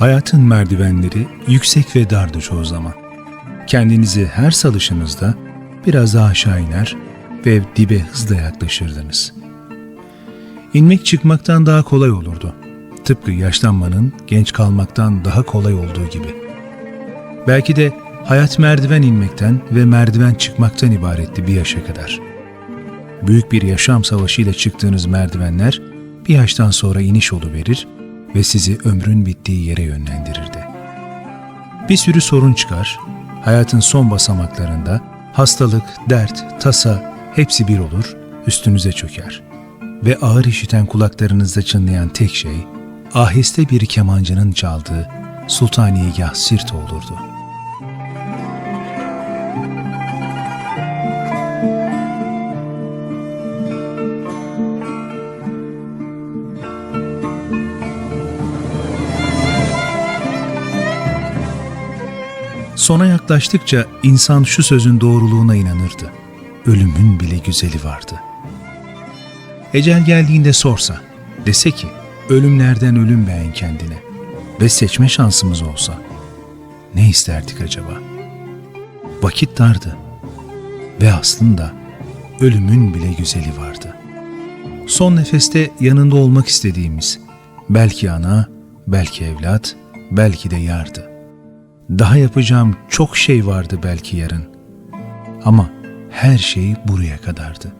Hayatın merdivenleri yüksek ve dardı çoğu zaman. Kendinizi her salışınızda biraz daha aşağı iner ve dibe hızla yaklaşırdınız. İnmek çıkmaktan daha kolay olurdu. Tıpkı yaşlanmanın genç kalmaktan daha kolay olduğu gibi. Belki de hayat merdiven inmekten ve merdiven çıkmaktan ibaretti bir yaşa kadar. Büyük bir yaşam savaşıyla çıktığınız merdivenler bir yaştan sonra iniş verir ve sizi ömrün bittiği yere yönlendirirdi. Bir sürü sorun çıkar, hayatın son basamaklarında hastalık, dert, tasa hepsi bir olur, üstünüze çöker. Ve ağır işiten kulaklarınızda çınlayan tek şey, aheste bir kemancının çaldığı Sultaniyegah Sirt olurdu. Sona yaklaştıkça insan şu sözün doğruluğuna inanırdı. Ölümün bile güzeli vardı. Ecel geldiğinde sorsa, dese ki, ölümlerden ölüm beğen kendine ve seçme şansımız olsa, ne isterdik acaba? Vakit dardı ve aslında ölümün bile güzeli vardı. Son nefeste yanında olmak istediğimiz, belki ana, belki evlat, belki de yardı. Daha yapacağım çok şey vardı belki yarın. Ama her şey buraya kadardı.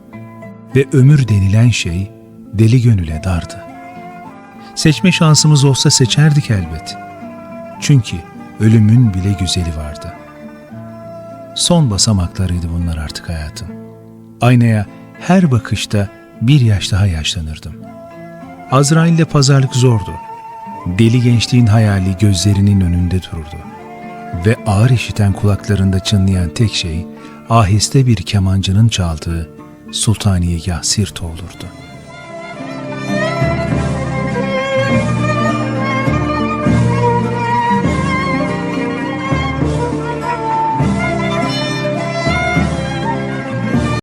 Ve ömür denilen şey deli gönüle dardı. Seçme şansımız olsa seçerdik elbet. Çünkü ölümün bile güzeli vardı. Son basamaklarıydı bunlar artık hayatın. Aynaya her bakışta bir yaş daha yaşlanırdım. Azrail'le pazarlık zordu. Deli gençliğin hayali gözlerinin önünde dururdu ve ağır işiten kulaklarında çınlayan tek şey aheste bir kemancının çaldığı Sultaniyegah Sirt olurdu.''